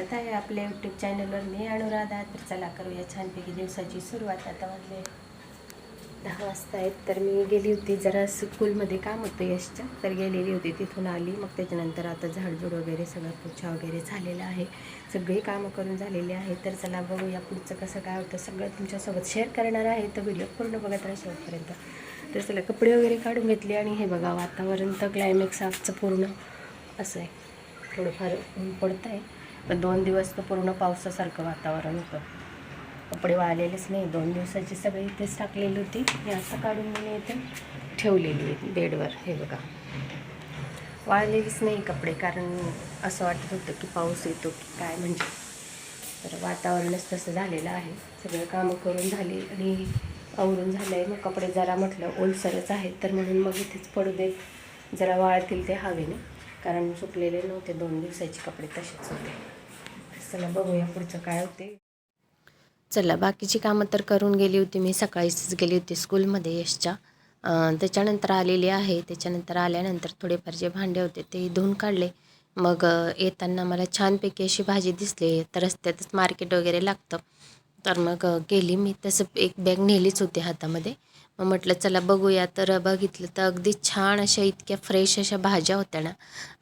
स्वागत आहे आपल्या यूट्यूब चॅनलवर मी अनुराधा. तर चला करूया छानपैकी दिवसाची सुरुवात. आता वाजले दहा वाजता आहेत. तर मी गेली होती जरा स्कूलमध्ये काम होतं यशच्या. तर गेलेली होती. तिथून आली. मग त्याच्यानंतर आता झाडझूड वगैरे सगळं पोछा वगैरे झालेला आहे. सगळी कामं करून झालेली आहे. तर चला बघूया पुढचं कसं काय होतं. सगळं तुमच्यासोबत शेअर करणार आहे. तर व्हिडिओ पूर्ण बघत राहा शेवटपर्यंत. तर चला कपडे वगैरे काढून घेतले आणि हे बघा वातावरण तर क्लायमॅक्स आजचं पूर्ण असं आहे. थोडंफार ऊन पडतं आहे पण दोन दिवस तर पूर्ण पावसासारखं वातावरण होतं. कपडे वाळलेलेच नाही. दोन दिवसाची सगळी इथेच टाकलेली होती. मी असं काढून मी इथे ठेवलेली आहे बेडवर. हे बघा. वाळलेलीच नाही कपडे कारण असं वाटत होतं की पाऊस येतो की काय म्हणजे. तर वातावरणच तसं झालेलं आहे. सगळं कामं करून झाली आणि आवरून झालं आहे मग कपडे जरा म्हटलं ओलसरच आहेत तर म्हणून मग इथेच पडू देत. जरा वाळतील ते हवेने. कारण सुकलेले नव्हते. दोन दिवसाचे कपडे तसेच होते. चला बघूया पुढचं काय होते चला बाकीची कामं तर करून गेली होती मी. सकाळीच गेली होती स्कूलमध्ये यशच्या. त्याच्यानंतर आलेली आहे. त्याच्यानंतर आल्यानंतर थोडेफार जे भांडे होते ते धुवून काढले. मग येताना मला छानपैकी अशी भाजी दिसली. तर रस्त्यातच मार्केट वगैरे लागतं. तर मग गेली मी. तसं एक बॅग नेलीच होती हातामध्ये. मग म्हटलं चला बघूया. तर बघितलं तर अगदी छान अशा इतक्या फ्रेश अशा भाज्या होत्या ना.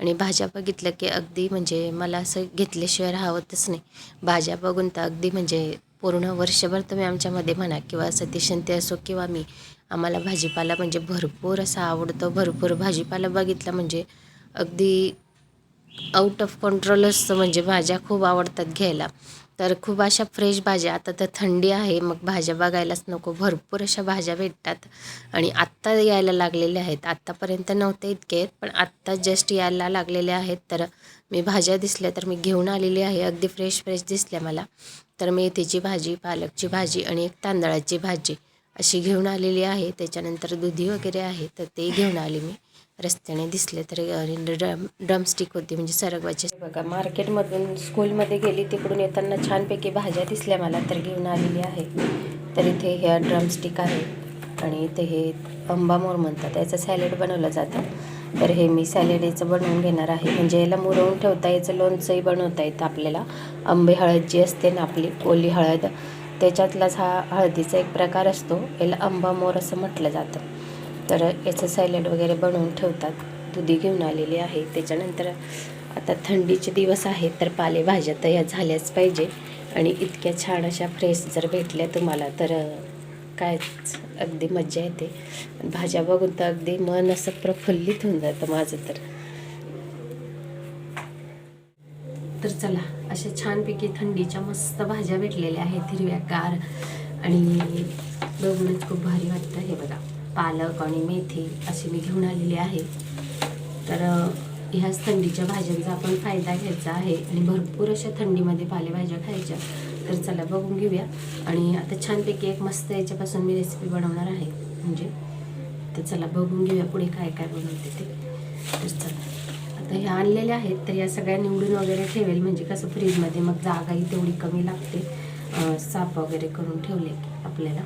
आणि भाज्या बघितलं की अगदी म्हणजे मला असं घेतल्याशिवाय राहावतच नाही. भाज्या बघून तर अगदी म्हणजे पूर्ण वर्षभर तुम्ही आमच्यामध्ये म्हणा किंवा सतीशंती असो किंवा मी आम्हाला भाजीपाला म्हणजे भरपूर असा आवडतो. भरपूर भाजीपाला बघितला म्हणजे अगदी आउट ऑफ कंट्रोल असतं म्हणजे भाज्या खूप आवडतात घ्यायला. तर खूप अशा फ्रेश भाज्या. आता तर थंडी आहे मग भाज्या बघायलाच नको. भरपूर अशा भाज्या भेटतात. आणि आत्ता यायला लागलेल्या आहेत. आत्तापर्यंत नव्हते इतके आहेत पण आत्ता जस्ट यायला लागलेल्या आहेत. तर मी भाज्या दिसल्या तर मी घेऊन आलेली आहे. अगदी फ्रेश फ्रेश दिसल्या मला. तर मेथीची भाजी पालकची भाजी आणि एक तांदळाची भाजी अशी घेऊन आलेली आहे. त्याच्यानंतर दुधी वगैरे आहे तर ते घेऊन आली मी. रस्त्याने दिसले तर ड्रम ड्रमस्टिक होती. म्हणजे सरगवाची बघा मार्केटमधून स्कूलमध्ये गेली तिकडून येताना छानपैकी भाज्या दिसल्या मला तर घेऊन आलेली आहे. तर इथे ह्या ड्रमस्टिक आहे आणि इथे हे अंबामोर म्हणतात. याचं सॅलेड बनवलं जातं. तर हे मी सॅलेड याचं बनवून घेणार आहे. म्हणजे याला मुरवून ठेवता याचं लोणचंही बनवता येतं आपल्याला. आंबे हळद जी असते ना आपली ओली हळद त्याच्यातलाच हा हळदीचा एक प्रकार असतो. याला आंबामोर असं म्हटलं जातं. तर याचं सॅलड वगैरे बनवून ठेवतात. दुधी घेऊन आलेली आहे. त्याच्यानंतर आता थंडीचे दिवस आहेत तर पालेभाज्या तयार झाल्याच पाहिजे. आणि इतक्या छान अशा फ्रेश जर भेटल्या तुम्हाला तर कायच अगदी मज्जा येते. भाज्या बघून तर अगदी मन असं प्रफुल्लित होऊन जातं माझं तर. तर चला अशा छानपैकी थंडीच्या मस्त भाज्या भेटलेल्या आहेत हिरव्या कार आणि बघूनच खूप भारी वाटतं हे बघा. पालक आणि मेथी अशी मी घेऊन आलेली आहे. तर ह्याच थंडीच्या भाज्यांचा आपण फायदा घ्यायचा आहे आणि भरपूर अशा थंडीमध्ये पालेभाज्या खायच्या. तर चला बघून घेऊया. आणि आता छानपैकी एक मस्त याच्यापासून मी रेसिपी बनवणार आहे. म्हणजे तर चला बघून घेऊया पुढे काय काय बनवते ते. तर चला. आता ह्या आणलेल्या आहेत तर या सगळ्या निवडून वगैरे ठेवेल. म्हणजे कसं फ्रीजमध्ये मग जागाही तेवढी कमी लागते. साप साफ वगैरे करून ठेवले की आपल्याला.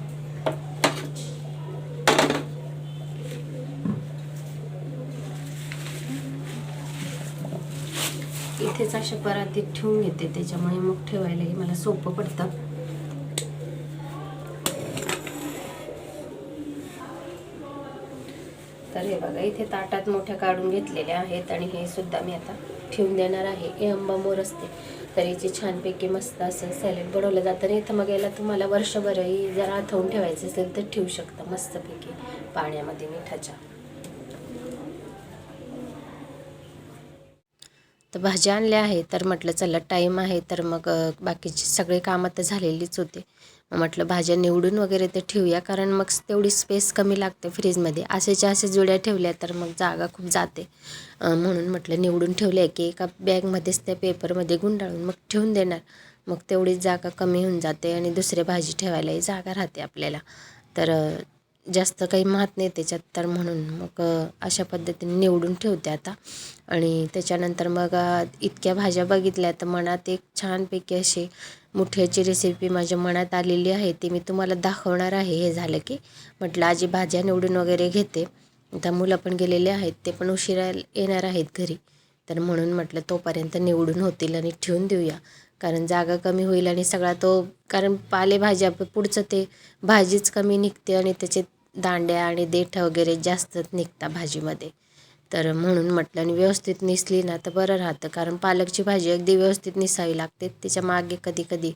इथेच अशा परातीत ठेवून घेते त्याच्यामुळे मग ठेवायलाही मला सोपं पडतं. तर हे बघा इथे ताटात मोठ्या काढून घेतलेल्या आहेत आणि हे सुद्धा मी आता ठेवून देणार आहे. हे आंबामोर असते तर याची छानपैकी मस्त असं सॅलेड बनवलं जातं. आणि इथं मग याला तुम्हाला वर्षभरही जर आठवून ठेवायचं असेल तर ठेवू शकता मस्तपैकी पाण्यामध्ये मिठाच्या. तर भाज्या आणल्या आहे. तर म्हटलं चला टाईम आहे. तर मग बाकीची सगळे कामं तर झालेलीच होते. म्हटलं भाज्या निवडून वगैरे ते ठेवूया कारण मग तेवढी स्पेस कमी लागते फ्रीजमध्ये असेच्या असे जुड्या ठेवल्या तर मग जागा खूप जाते. म्हणून म्हटलं निवडून ठेवल्या की एका बॅगमध्येच त्या पेपरमध्ये गुंडाळून मग ठेवून देणार. मग तेवढीच जागा कमी होऊन जाते आणि दुसरे भाजी ठेवायलाही जागा राहते आपल्याला. तर जास्त काही माहीत नाही त्याच्यात तर म्हणून मग अशा पद्धतीने निवडून ठेवते आता. आणि त्याच्यानंतर मग इतक्या भाज्या बघितल्या तर मनात एक छानपैकी अशी मुठ्याची रेसिपी माझ्या मनात आलेली आहे ती मी तुम्हाला दाखवणार आहे. हे झालं की म्हटलं आजी भाज्या निवडून वगैरे घेते. आता मुलं पण गेलेले आहेत ते पण उशिरा येणार आहेत घरी. तर म्हणून म्हटलं तोपर्यंत निवडून होतील आणि ठेवून देऊया. कारण जागा कमी होईल आणि सगळा तो कारण पालेभाज्या पुढचं ते भाजीच कमी निघते आणि त्याचे दांड्या आणि देठं वगैरे जास्तच निघता भाजीमध्ये. तर म्हणून म्हटलं आणि व्यवस्थित निसली ना तर बरं राहतं. कारण पालकची भाजी अगदी व्यवस्थित निसावी लागते. त्याच्यामागे कधी कधी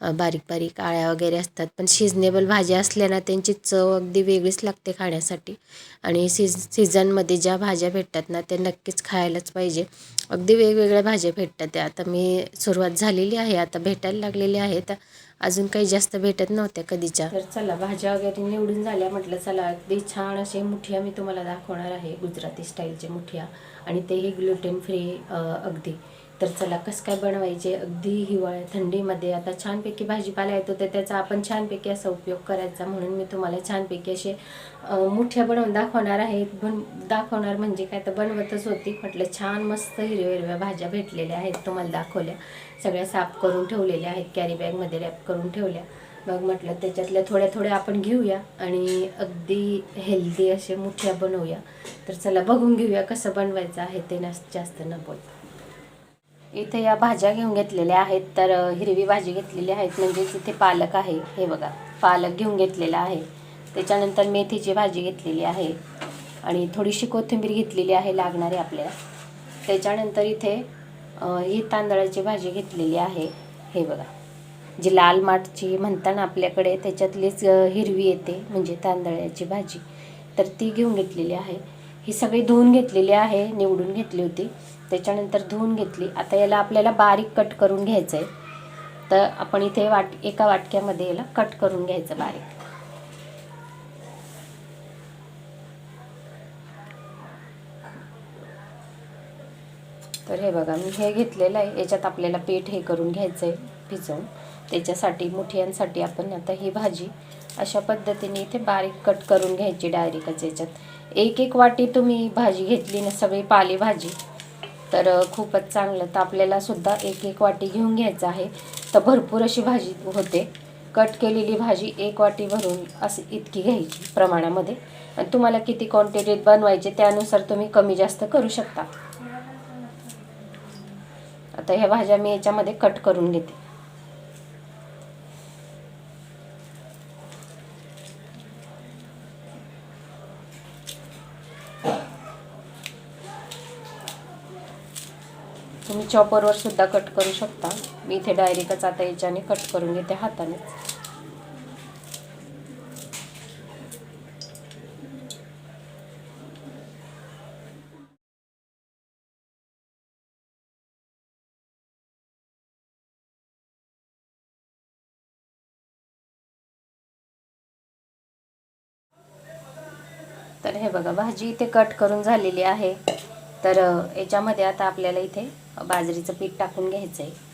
बारीक बारीक आळ्या वगैरे असतात. पण शिजनेबल भाज्या असल्या ना त्यांची चव अगदी वेगळीच लागते खाण्यासाठी. आणि सीज सीझनमध्ये ज्या भाज्या भेटतात ना त्या नक्कीच खायलाच पाहिजे. अगदी वेगवेगळ्या भाज्या भेटतात त्या. आता मी सुरुवात झालेली आहे आता भेटायला लागलेली आहे. तर अजून काही जास्त भेटत नव्हत्या कधीच्या. तर चला भाज्या वगैरे निवडून झाल्या. म्हटलं चला अगदी छान असे मुठिया मी तुम्हाला दाखवणार आहे. गुजराती स्टाईलचे मुठिया. आणि तेही ग्लुटेन फ्री अगदी. तर चला कसं काय बनवायचे? अगदी हिवाळ्या थंडीमध्ये. आता छानपैकी भाजीपाला येतो तर त्याचा आपण छानपैकी असा उपयोग करायचा. म्हणून मी तुम्हाला छानपैकी असे मुठ्या बनवून दाखवणार आहे. बन दाखवणार म्हणजे काय? तर बनवतच होती. म्हटलं छान मस्त हिरव्या हिरव्या भाज्या भेटलेल्या आहेत तुम्हाला दाखवल्या. सगळ्या साफ करून ठेवलेल्या आहेत. कॅरी बॅगमध्ये रॅप करून ठेवल्या. मग म्हटलं त्याच्यातल्या थोड्या थोड्या आपण घेऊया आणि अगदी हेल्दी असे मुठ्या बनवूया. तर चला बघून घेऊया कसं बनवायचं आहे ते. ना जास्त न बोलता. इथे या भाज्या घेऊन घेतलेल्या आहेत तर हिरवी भाजी घेतलेली आहेत म्हणजेच इथे पालक आहे हे बघा पालक घेऊन घेतलेला आहे. त्याच्यानंतर मेथीची भाजी घेतलेली आहे आणि थोडीशी कोथिंबीर घेतलेली आहे लागणारी आपल्याला. त्याच्यानंतर इथे ही तांदळाची भाजी घेतलेली आहे हे बघा. जी लाल माठची म्हणता ना आपल्याकडे त्याच्यातलीच हिरवी येते म्हणजे तांदळाची भाजी. तर ती घेऊन घेतलेली आहे. ही सगळी धुवून घेतलेली आहे निवडून घेतली होती. त्याच्यानंतर धुवून घेतली. आता याला आपल्याला बारीक कट करून घ्यायचं आहे तर आपण इथे वाट एका वाटक्यामध्ये याला कट करून घ्यायचं बारीक. तर हे बघा मी हे घेतलेलं आहे. याच्यात आपल्याला पीठ हे करून घ्यायचं आहे भिजवून. त्याच्यासाठी मुठियांसाठी आपण आता ही भाजी अशा पद्धतीने इथे बारीक कट करून घ्यायची डायरेक्टच याच्यात. एक एक वाटी तुम्ही भाजी घेतली ना सगळी पालेभाजी तर खूपच चांगलं. तर आपल्याला सुद्धा एक एक वाटी घेऊन घ्यायचं आहे. तर भरपूर अशी भाजी होते. कट केलेली भाजी एक वाटी भरून अशी इतकी घ्यायची प्रमाणामध्ये. आणि तुम्हाला किती क्वांटिटीत बनवायचे त्यानुसार तुम्ही कमी जास्त करू शकता. आता ह्या भाज्या मी याच्यामध्ये कट करून घेते तुम्ही चॉपरवर सुद्धा कट करू शकता. मी इथे डायरेक्टच आता याच्याने कट करून घेते हाताने. तर हे बघा भाजी इथे कट करून झालेली आहे. तर याच्यामध्ये आता आपल्याला इथे बाजरीचं पीठ टाकून घ्यायचं आहे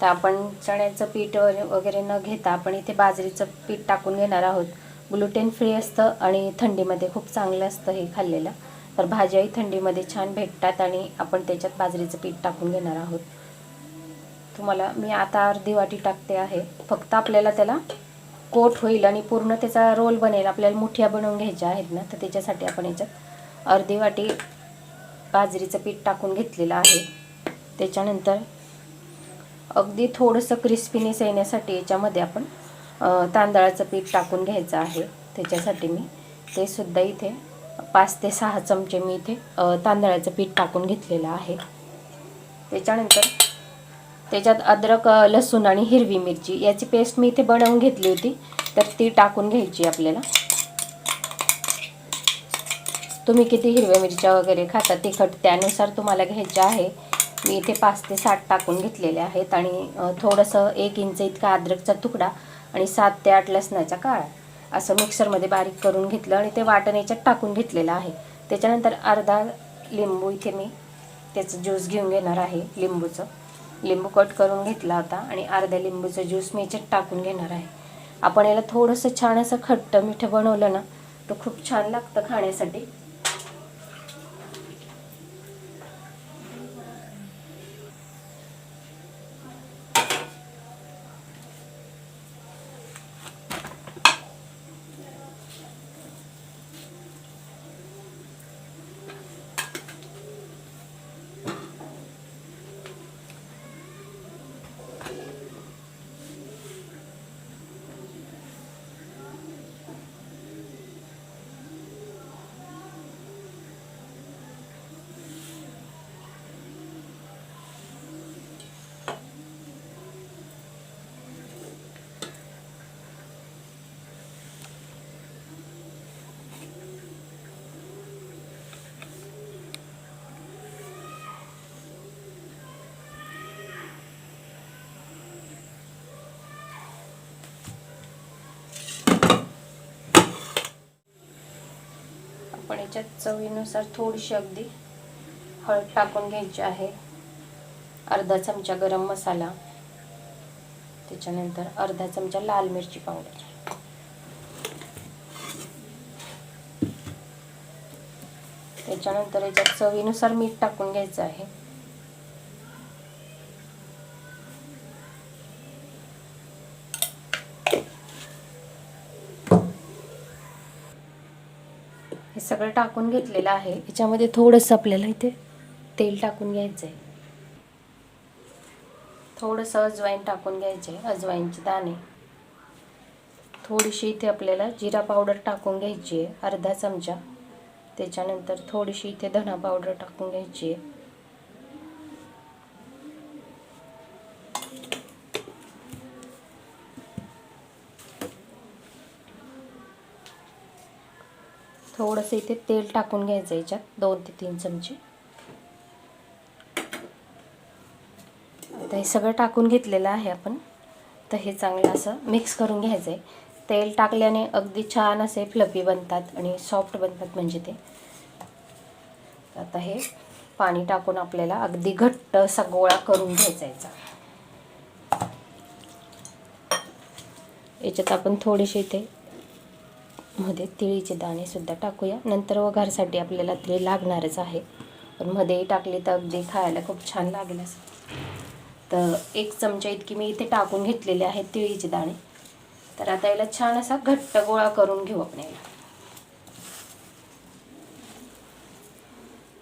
तर आपण चण्याचं पीठ वगैरे वगैरे न घेता आपण इथे बाजरीचं पीठ टाकून घेणार आहोत. ग्लुटेन फ्री असतं आणि थंडीमध्ये खूप चांगलं असतं हे खाल्लेलं. तर भाज्याही थंडीमध्ये छान भेटतात आणि आपण त्याच्यात बाजरीचं पीठ टाकून घेणार आहोत. तुम्हाला मी आता अर्धी वाटी टाकते आहे. फक्त आपल्याला त्याला कोट होईल आणि पूर्ण त्याचा रोल बनेल. आपल्याला मुठ्या बनवून घ्यायच्या आहेत ना तर त्याच्यासाठी आपण याच्यात अर्धी वाटी बाजरीचं पीठ टाकून घेतलेलं आहे. त्याच्यानंतर अगदी थोडंसं क्रिस्पीनेस येण्यासाठी याच्यामध्ये आपण तांदळाचं पीठ टाकून घ्यायचं आहे. त्याच्यासाठी मी ते सुद्धा इथे पाच ते सहा चमचे मी इथे तांदळाचं पीठ टाकून घेतलेलं आहे. त्याच्यानंतर त्याच्यात अद्रक लसूण आणि हिरवी मिरची याची पेस्ट मी इथे बनवून घेतली होती. तर ती टाकून घ्यायची आपल्याला. तुम्ही किती हिरव्या मिरच्या वगैरे खाता तिखट त्यानुसार तुम्हाला घ्यायच्या आहे. मी इथे पाच ते सात टाकून घेतलेले आहेत आणि थोडंसं एक इंच इतका अद्रकचा तुकडा आणि सात ते आठ लसणाच्या काळा असं मिक्सरमध्ये बारीक करून घेतलं आणि ते वाटण याच्यात टाकून घेतलेलं आहे. त्याच्यानंतर अर्धा लिंबू इथे मी त्याचं ज्यूस घेऊन घेणार आहे लिंबूचं. लिंबू कट करून घेतला होता आणि अर्ध्या लिंबूचं ज्यूस मी याच्यात टाकून घेणार आहे. आपण याला थोडंसं छान असं खट्ट मिठं बनवलं ना तर खूप छान लागतं खाण्यासाठी. याच्यात चवीनुसार थोडीशी अगदी हळद टाकून घ्यायची आहे. अर्धा चमचा गरम मसाला. त्याच्यानंतर अर्धा चमचा लाल मिरची पावडर. त्याच्यानंतर याच्यात चवीनुसार मीठ टाकून घ्यायचं आहे. हे सगळं टाकून घेतलेलं आहे. याच्यामध्ये थोडंसं आपल्याला इथे तेल टाकून घ्यायचं आहे थोडंसं अजवाईन टाकून घ्यायचं आहे अजवाईनचे दाणे. थोडीशी इथे आपल्याला जिरा पावडर टाकून घ्यायची आहे अर्धा चमचा. त्याच्यानंतर थोडीशी इथे धना पावडर टाकून घ्यायची आहे थोडंसं इथे तेल टाकून घ्यायचं याच्यात दोन ते तीन चमचे. आता हे सगळं टाकून घेतलेलं आहे आपण. तर हे चांगलं असं मिक्स करून घ्यायचं आहे. तेल टाकल्याने अगदी छान असे फ्लपी बनतात आणि सॉफ्ट बनतात म्हणजे ते. आता हे पाणी टाकून आपल्याला अगदी घट्ट असा गोळा करून घ्यायचा याचा. याच्यात आपण थोडेसे इथे मध्ये तिळीचे दाणेसुद्धा टाकूया. नंतर वघारसाठी आपल्याला तिळ लागणारच आहे. पण मध्येही टाकली तर अगदी खायला खूप छान लागेल असं. तर एक चमचा इतकी मी इथे टाकून घेतलेले आहेत तिळीचे दाणे. तर आता याला छान असा घट्ट गोळा करून घेऊ आपण याला.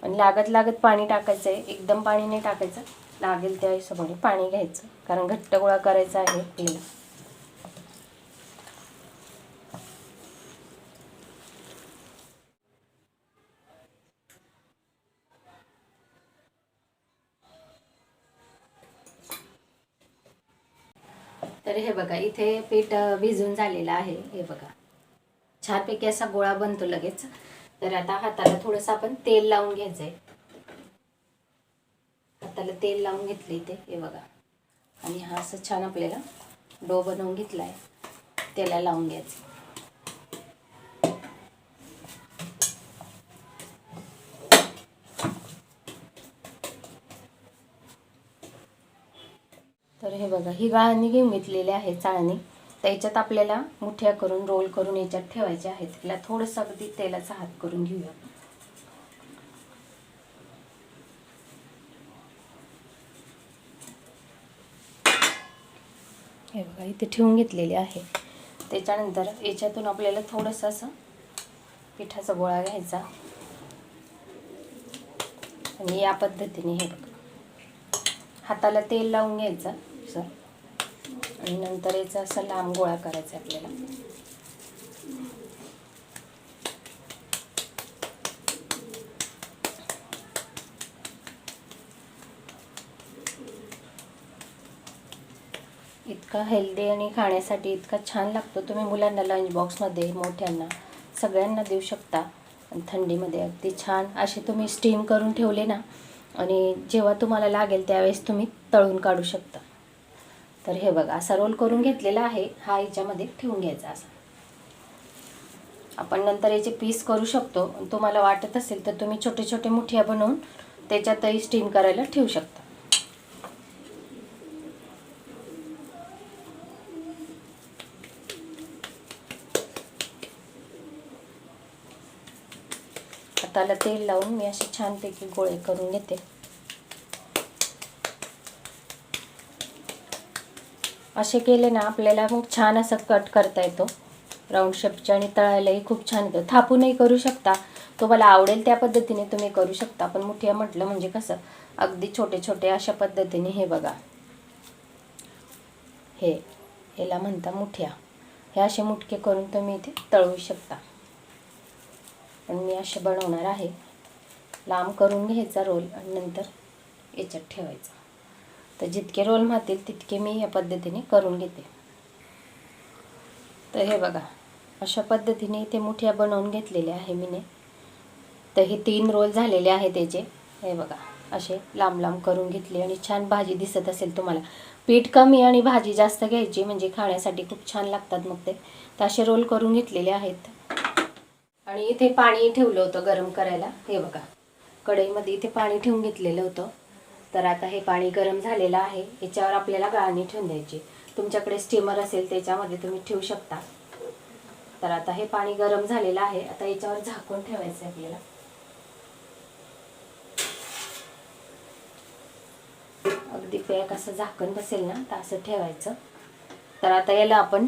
आणि लागत लागत पाणी टाकायचं आहे. एकदम पाणी नाही टाकायचं. लागेल त्या हिशोबाने पाणी घ्यायचं. कारण घट्ट गोळा करायचा आहे आपल्याला तर हे बघा इथे पीठ भिजून झालेलं आहे. हे बघा. छानपैकी असा गोळा बनतो लगेच. तर आता हाताला थोडंसं आपण तेल लावून घ्यायचंय. हाताला तेल लावून घेतले इथे हे बघा. आणि हा असं छान आपल्याला डो बनवून घेतलाय. त्याला लावून घ्यायचं हे बघा ही गाळणी घेऊन घेतलेली आहे चाळणी. त्याच्यात आपल्याला मुठ्या करून रोल करून याच्यात ठेवायचे आहेत. त्याला थोडंसं अगदी तेलाचा हात करून घेऊया. हे बघा इथे ठेवून घेतलेले आहे. त्याच्यानंतर याच्यातून आपल्याला थोडंसं असं पिठाचा गोळा घ्यायचा. आणि या पद्धतीने हे बघा. हाताला तेल लावून घ्यायचं. असं आणि नंतर याचा असा लांब गोळा करायचा आपल्याला. इतका हेल्दी आणि खाण्यासाठी इतका छान लागतो तुम्ही मुलांना लंच बॉक्समध्ये मोठ्यांना सगळ्यांना देऊ शकता. थंडीमध्ये अगदी छान असे तुम्ही स्टीम करून ठेवले ना आणि जेव्हा तुम्हाला लागेल त्यावेळेस तुम्ही तळून काढू शकता. तर हे बघा असा रोल करून घेतलेला आहे. हा याच्यामध्ये ठेवून घ्यायचा असा. आपण नंतर याचे पीस करू शकतो. तुम्हाला वाटत असेल तर तुम्ही छोटे छोटे मुठ्या बनवून त्याच्यातही स्टीम करायला ठेवू शकता. हाताला तेल लावून मी असे छानपैकी गोळे करून घेते. असे केले ना आपल्याला मग छान असं कट करता येतो. राऊंड शेपचे आणि तळायलाही खूप छान येतं. थापूनही करू शकता. तुम्हाला आवडेल त्या पद्धतीने तुम्ही करू शकता. पण मुठिया म्हटलं म्हणजे कसं? अगदी छोटे छोटे अशा पद्धतीने हे बघा. हे याला म्हणता मुठ्या. हे असे मुटके करून तुम्ही इथे तळवू शकता. पण मी असे बनवणार आहे. लांब करून घ्यायचा रोल आणि नंतर याच्यात ठेवायचा. तर जितके रोल मातील तितके मी या पद्धतीने करून घेते. तर हे बघा अशा पद्धतीने इथे मुठ्या बनवून घेतलेल्या आहे मीने. तर हे तीन रोल झालेले आहे त्याचे. हे बघा असे लांब लांब करून घेतले आणि छान भाजी दिसत असेल तुम्हाला. पीठ कमी आणि भाजी जास्त घ्यायची म्हणजे खाण्यासाठी खूप छान लागतात मग ते. तर असे रोल करून घेतलेले आहेत. आणि इथे पाणी ठेवलं होतं गरम करायला. हे बघा कढईमध्ये इथे पाणी ठेवून घेतलेलं होतं. तर आता हे पाणी गरम झालेलं आहे. याच्यावर आपल्याला गाळणी ठेवून द्यायची. तुमच्याकडे स्टीमर असेल त्याच्यामध्ये तुम्ही ठेवू शकता. तर आता हे पाणी गरम झालेलं आहे. आता याच्यावर झाकून ठेवायचं आहे आपल्याला. अगदी पॅक असं झाकण बसेल ना तर असं ठेवायचं. तर आता याला आपण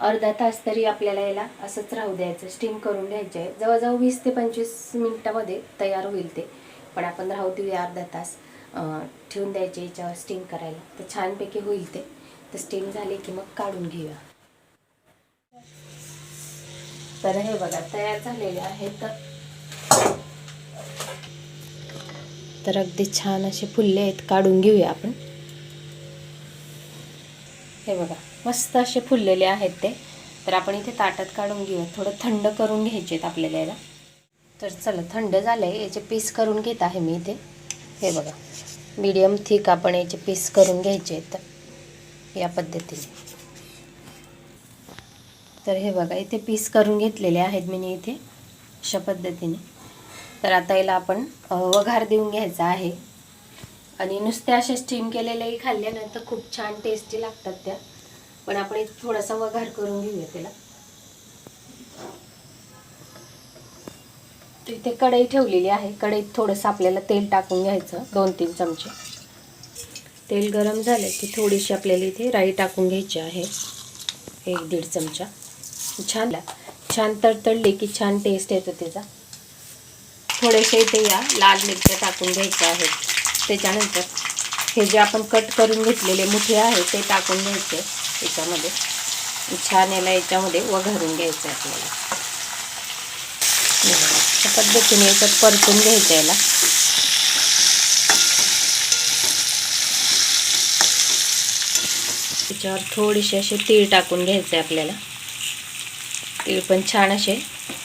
अर्धा तास तरी आपल्याला याला असंच राहू द्यायचं. स्टीम करून घ्यायचे आहे. जवळजवळ वीस ते पंचवीस मिनिटामध्ये तयार होईल ते. पण आपण राहू देऊया अर्धा तास ठेवून द्यायचे याच्यावर स्टीम करायला. तर छानपैकी होईल ते. तर स्टीम झाले की मग काढून घेऊया. तर हे बघा तयार झालेले आहेत. तर तर अगदी छान असे फुलले आहेत काढून घेऊया आपण. हे बघा मस्त असे फुललेले आहेत ते. तर आपण इथे ताटात काढून घेऊया. थोडं थंड करून घ्यायचे आहेत आपल्याला याला. तर चला थंड झालं आहे याचे पीस करून घेत आहे मी इथे. हे बघा. मीडियम थिक आपण याचे पीस करून घ्यायचे आहेत. या पद्धतीने. तर हे बघा इथे पीस करून घेतलेले आहेत मी इथे अशा पद्धतीने. तर आता याला आपण वघार देऊन घ्यायचा आहे. आणि नुसत्या अशा स्टीम केलेल्याही खाल्ल्यानंतर खूप छान टेस्टी लागतात त्या. पण आपण इथे थोडासा वघार करून घेऊया त्याला. इथे कढई ठेवलेली आहे. कढईत थोडंसं आपल्याला तेल टाकून घ्यायचं दोन तीन चमचे. तेल गरम झालं की थोडीशी आपल्याला इथे राई टाकून घ्यायची आहे. एक दीड चमचा. छान छान तडतडली की छान टेस्ट येतो त्याचा. थोडेसे इथे या लाल मिरच्या टाकून घ्यायच्या आहेत. त्याच्यानंतर हे जे आपण कट करून घेतलेले मुठे आहे ते टाकून घ्यायचे याच्यामध्ये. छान याला याच्यामध्ये वघारून घ्यायचं आहे आपल्याला. अशा पद्धतीने याच्यात परतून घ्यायचं याला. त्याच्यावर थोडीशी असे तीळ टाकून घ्यायचे आपल्याला. तीळ पण छान असे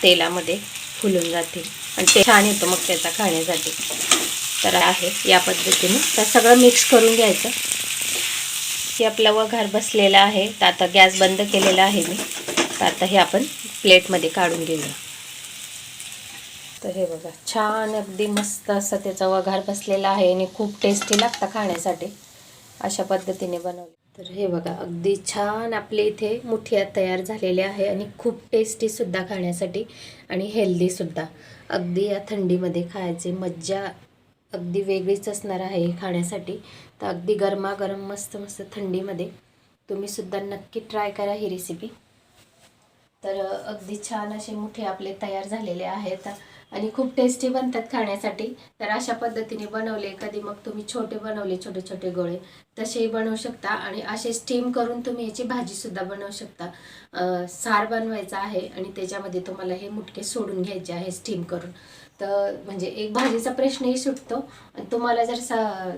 तेलामध्ये फुलून जातील. आणि ते छान येतं मग त्याचा खाण्यासाठी. तर आहे या पद्धतीने. तर सगळं मिक्स करून घ्यायचं. की आपला वघार बसलेला आहे. तर आता गॅस बंद केलेला आहे मी. तर आता हे आपण प्लेटमध्ये काढून घेऊया. तर हे बघा. छान अगदी मस्त असं त्याचा वघार बसलेला आहे आणि खूप टेस्टी लागतं खाण्यासाठी. अशा पद्धतीने बनवले. तर हे बघा अगदी छान आपले इथे मुठिया तयार झालेले आहे आणि खूप टेस्टीसुद्धा खाण्यासाठी आणि हेल्दीसुद्धा अगदी या थंडीमध्ये खायचे मज्जा अगदी वेगळीच असणार आहे खाण्यासाठी. तर अगदी गरमागरम मस्त मस्त थंडीमध्ये तुम्ही सुद्धा नक्की ट्राय करा ही रेसिपी तर अगदी छान असे मुठे आपले तयार झालेले आहेत. आणि खूप टेस्टी बनतात खाण्यासाठी. तर अशा पद्धतीने बनवले. कधी मग तुम्ही छोटे बनवले छोटे छोटे गोळे तसेही बनवू शकता. आणि असे स्टीम करून तुम्ही याची भाजीसुद्धा बनवू शकता. सार बनवायचा आहे आणि त्याच्यामध्ये तुम्हाला हे मुटके सोडून घ्यायचे आहे स्टीम करून. तर म्हणजे एक भाजीचा प्रश्नही सुटतो. आणि तुम्हाला जर सा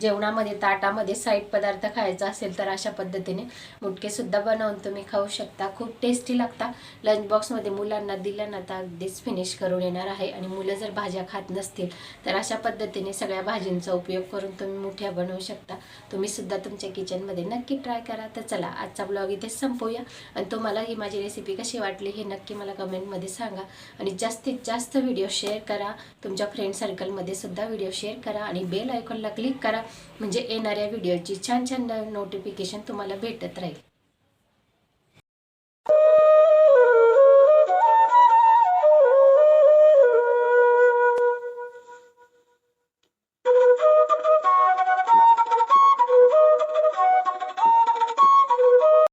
जेवणामध्ये ताटामध्ये साईड पदार्थ खायचा असेल तर अशा पद्धतीने मुटकेसुद्धा बनवून तुम्ही खाऊ शकता. खूप टेस्टी लागता लंच बॉक्समध्ये मुलांना दिलं ना तर अगदीच फिनिश करून येणार आहे. आणि मुलं जर भाज्या खात नसतील तर अशा पद्धतीने सगळ्या भाजींचा उपयोग करून तुम्ही मुठ्या बनवू शकता. तुम्ही सुद्धा तुमच्या किचनमध्ये नक्की ट्राय करा. तर चला आजचा ब्लॉग इथेच संपवूया आणि तुम्हाला ही माझी रेसिपी कशी वाटली हे नक्की मला कमेंटमध्ये सांगा. आणि जास्तीत जास्त व्हिडिओ शेअर शेअर करा. तुमच्या फ्रेंड सर्कलमध्ये सुद्धा व्हिडिओ शेअर करा आणि बेल आयकॉनला क्लिक करा. म्हणजे येणाऱ्या व्हिडिओची छान छान नोटिफिकेशन तुम्हाला भेटत राहील.